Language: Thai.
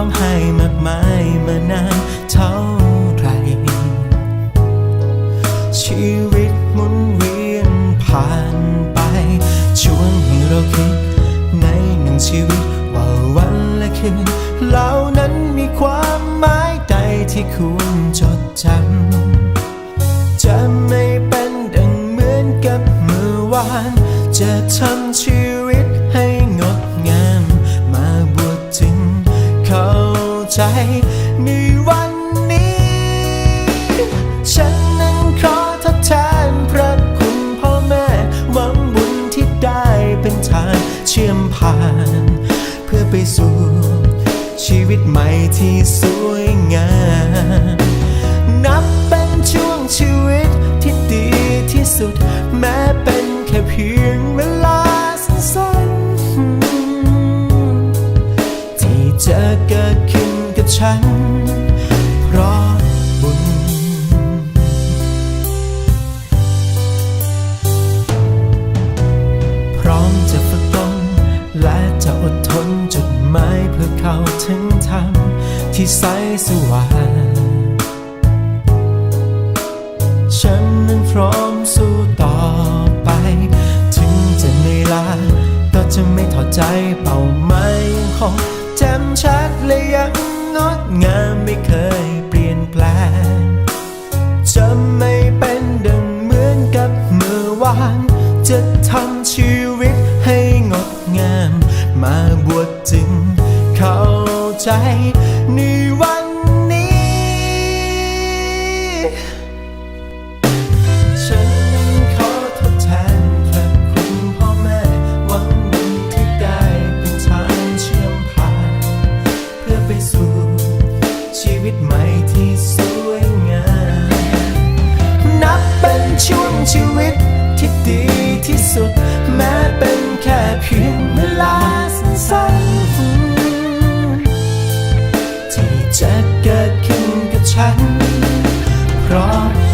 ร้องไห้มากมายมานานเท่าไร ชีวิตหมุนเวียนผ่านไป ชวนให้เราคิดในหนึ่งชีวิตว่าวันและคืนเหล่านั้นมีความหมายใดที่คุณจดจำจะไม่เป็นดังเหมือนกับเมื่อวาน จะทำชีวิต ใจในวันนี้ ฉันนั้นขอทดแทนพระคุณพ่อแม่ หวังบุญที่ได้เป็นทางเชื่อมผ่าน เพื่อไปสู่ชีวิตใหม่ที่สวยงาม นับเป็นช่วงชีวิตที่ดีที่สุด แม้เป็นแค่เพียงเวลาสั้นๆที่จะเกิดขึ้น ฉัน เพราะบุญ พร้อมจะฝึกตนและจะอดทนจุดหมายเพื่อเข้าถึงธรรมที่ใสสว่างฉันนั้นพร้อมสู้ต่อไป ถึงจะเหนื่อยล้าก็จะไม่ถอดใจเป้าหมายยังคงแจ่มชัดและยัง งดงามไม่เคยเปลี่ยนแปลงจะไม่เป็นดังเหมือนกับเมื่อวาน จะทำชีวิตให้งดงาม มาบวชจึงเข้าใจในวันนี้ ฉันนั้นขอทดแทนพระคุณพ่อแม่หวังบุญที่ได้เป็นทางเชื่อมผ่าน เพื่อไปสู่ วิตใหม่ที่สวยงาม นับเป็นช่วงชีวิตที่ดีที่สุด แม้เป็นแค่เพียงเวลาสั้นๆที่จะเกิดขึ้นกับฉัน เพราะ